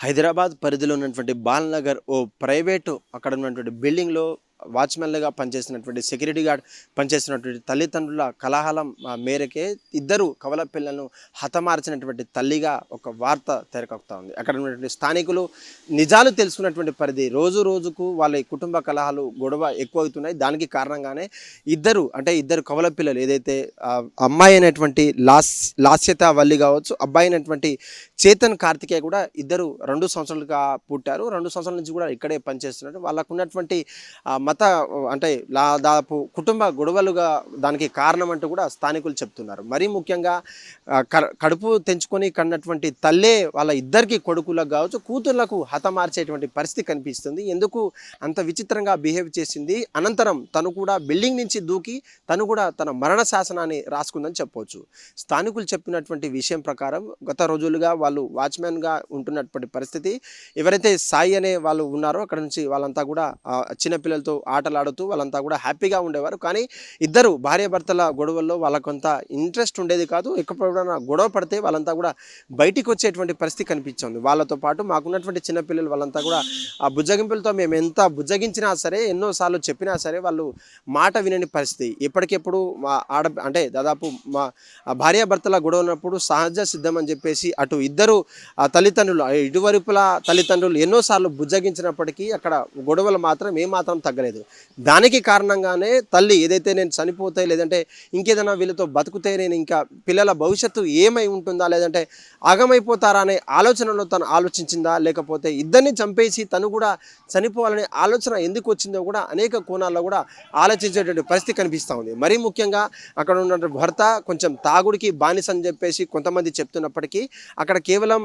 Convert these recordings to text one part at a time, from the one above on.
హైదరాబాద్ పరిధిలో ఉన్నటువంటి బాలనగర్ ఓ ప్రైవేటు అక్కడ ఉన్నటువంటి బిల్డింగ్లో వాచ్మెన్లుగా పనిచేసినటువంటి సెక్యూరిటీ గార్డ్ పనిచేసినటువంటి తల్లిదండ్రుల కలహాలం మేరకే ఇద్దరు కవల పిల్లలను హతమార్చినటువంటి తల్లిగా ఒక వార్త తెరకొక్తా ఉంది. అక్కడ ఉన్నటువంటి స్థానికులు నిజాలు తెలుసుకున్నటువంటి పరిధి రోజు రోజుకు వాళ్ళ కుటుంబ కలహాలు గొడవ ఎక్కువ అవుతున్నాయి దానికి కారణంగానే ఇద్దరు అంటే ఇద్దరు కవల పిల్లలు ఏదైతే అమ్మాయి అయినటువంటి లాస్ లాస్యత వల్లి కావచ్చు అబ్బాయి అయినటువంటి చేతన్ కార్తికేయ కూడా ఇద్దరు రెండు సంవత్సరాలుగా పుట్టారు. రెండు సంవత్సరాల నుంచి కూడా ఇక్కడే పనిచేస్తున్నారు. వాళ్ళకు ఉన్నటువంటి మత అంటే లా- దాదాపు కుటుంబ గొడవలుగా దానికి కారణం అంటూ కూడా స్థానికులు చెప్తున్నారు. మరీ ముఖ్యంగా క- కడుపు తెంచుకొని కన్నటువంటి తల్లే వాళ్ళ ఇద్దరికి కొడుకులకు కావచ్చు కూతుర్లకు హతమార్చేటువంటి పరిస్థితి కనిపిస్తుంది. ఎందుకు అంత విచిత్రంగా బిహేవ్ చేసింది? అనంతరం తను కూడా బిల్డింగ్ నుంచి దూకి తను కూడా తన మరణ శాసనాన్ని రాసుకుందని చెప్పవచ్చు స్థానికులు చెప్పినటువంటి విషయం ప్రకారం గత రోజులుగా వాళ్ళు వాచ్మెన్గా ఉంటున్నటువంటి పరిస్థితి. ఎవరైతే సాయి అనే వాళ్ళు ఉన్నారో అక్కడ నుంచి వాళ్ళంతా కూడా చిన్నపిల్లలతో ఆటలాడుతూ వాళ్ళంతా కూడా హ్యాపీగా ఉండేవారు. కానీ ఇద్దరు భార్యాభర్తల గొడవల్లో వాళ్ళకు కొంత ఇంట్రెస్ట్ ఉండేది కాదు. ఎప్పుడైనా గొడవ పడితే వాళ్ళంతా కూడా బయటికి వచ్చేటువంటి పరిస్థితి కనిపించింది. వాళ్ళతో పాటు మాకున్నటువంటి చిన్నపిల్లలు వాళ్ళంతా కూడా ఆ బుజ్జగింపులతో మేము ఎంత బుజ్జగించినా సరే ఎన్నోసార్లు చెప్పినా సరే వాళ్ళు మాట వినని పరిస్థితి. ఎప్పటికెప్పుడు మా ఆడ అంటే దాదాపు మా భార్యాభర్తల గొడవ ఉన్నప్పుడు సహజ సిద్ధం అని చెప్పేసి అటు ఇద్దరు ఆ తల్లిదండ్రులు ఆ తల్లిదండ్రులు ఎన్నోసార్లు బుజ్జగించినప్పటికీ అక్కడ గొడవలు మాత్రం ఏమాత్రం తగ్గలేదు. దానికి కారణంగానే తల్లి ఏదైతే నేను చనిపోతే లేదంటే ఇంకేదైనా వీళ్ళతో బతుకుతే నేను ఇంకా పిల్లల భవిష్యత్తు ఏమై ఉంటుందా లేదంటే అగమైపోతారా అనే ఆలోచనలో తను ఆలోచించిందా లేకపోతే ఇద్దరిని చంపేసి తను కూడా చనిపోవాలనే ఆలోచన ఎందుకు వచ్చిందో కూడా అనేక కోణాల్లో కూడా ఆలోచించేటువంటి పరిస్థితి కనిపిస్తూ ఉంది. మరీ ముఖ్యంగా అక్కడ ఉన్న భర్త కొంచెం తాగుడికి బానిస అని చెప్పేసి కొంతమంది చెప్తున్నప్పటికీ అక్కడ కేవలం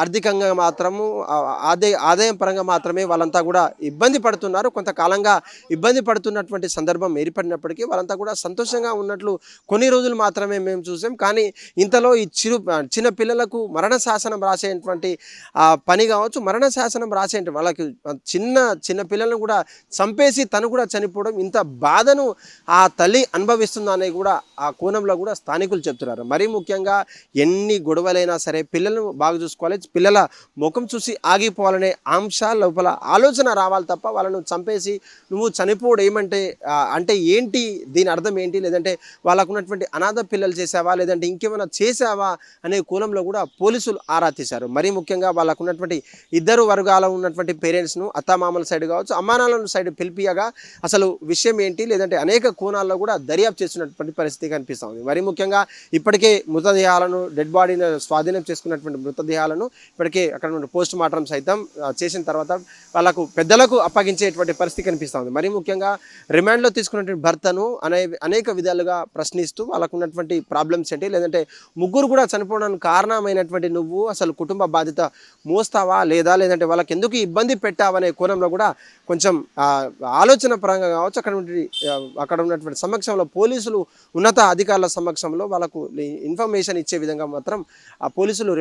ఆర్థికంగా మాత్రము ఆదాయ ఆదాయం పరంగా మాత్రమే వాళ్ళంతా కూడా ఇబ్బంది పడుతున్నారు. కొంతకాలంగా ఇబ్బంది పడుతున్నటువంటి సందర్భం ఏర్పడినప్పటికీ వాళ్ళంతా కూడా సంతోషంగా ఉన్నట్లు కొన్ని రోజులు మాత్రమే మేము చూసాం. కానీ ఇంతలో ఈ చిరు చిన్న పిల్లలకు మరణ శాసనం రాసేటువంటి పని కావచ్చు మరణ శాసనం రాసే వాళ్ళకి చిన్న చిన్న పిల్లలను కూడా చంపేసి తను కూడా చనిపోవడం ఇంత బాధను ఆ తల్లి అనుభవిస్తుందనే కూడా ఆ కోణంలో కూడా స్థానికులు చెప్తున్నారు. మరీ ముఖ్యంగా ఎన్ని గొడవలైనా సరే పిల్లలను బాగా చూసుకోవాలి. పిల్లల ముఖం చూసి ఆగిపోవాలనే అంశ లోపల ఆలోచన రావాలి తప్ప వాళ్ళను చంపేసి నువ్వు చనిపోవడం ఏమంటే అంటే ఏంటి? దీని అర్థం ఏంటి? లేదంటే వాళ్ళకు ఉన్నటువంటి అనాథ పిల్లలు చేసావా లేదంటే ఇంకేమైనా చేసావా అనే కోణంలో కూడా పోలీసులు ఆరా తీశారు. మరీ ముఖ్యంగా వాళ్ళకు ఉన్నటువంటి ఇద్దరు వర్గాల ఉన్నటువంటి పేరెంట్స్ను అత్తామామల సైడ్ కావచ్చు అమ్మానాలను సైడ్ పిలిపియగా అసలు విషయం ఏంటి? లేదంటే అనేక కోణాల్లో కూడా దర్యాప్తు చేస్తున్నటువంటి పరిస్థితి కనిపిస్తుంది మరీ ముఖ్యంగా ఇప్పటికే మృతదేహాలను డెడ్ బాడీని స్వాధీనం ఉన్నటువంటి మృతదేహాలను ఇప్పటికే అక్కడ ఉన్న పోస్ట్ మార్టం సైతం చేసిన తర్వాత వాళ్ళకు పెద్దలకు అప్పగించేటువంటి పరిస్థితి కనిపిస్తూ ఉంది. మరీ ముఖ్యంగా రిమాండ్లో తీసుకున్నటువంటి భర్తను అనే అనేక విధాలుగా ప్రశ్నిస్తూ వాళ్ళకు ఉన్నటువంటి ప్రాబ్లమ్స్ ఏంటి? లేదంటే ముగ్గురు కూడా చనిపోవడానికి కారణమైనటువంటి నువ్వు అసలు కుటుంబ బాధ్యత మోస్తావా లేదా? లేదంటే వాళ్ళకి ఎందుకు ఇబ్బంది పెట్టావనే కోణంలో కూడా కొంచెం ఆలోచన పరంగా కావచ్చు అక్కడ అక్కడ ఉన్నటువంటి సమక్షంలో పోలీసులు ఉన్నత అధికారుల సమక్షంలో వాళ్ళకు ఇన్ఫర్మేషన్ ఇచ్చే విధంగా మాత్రం ఆ పోలీసులు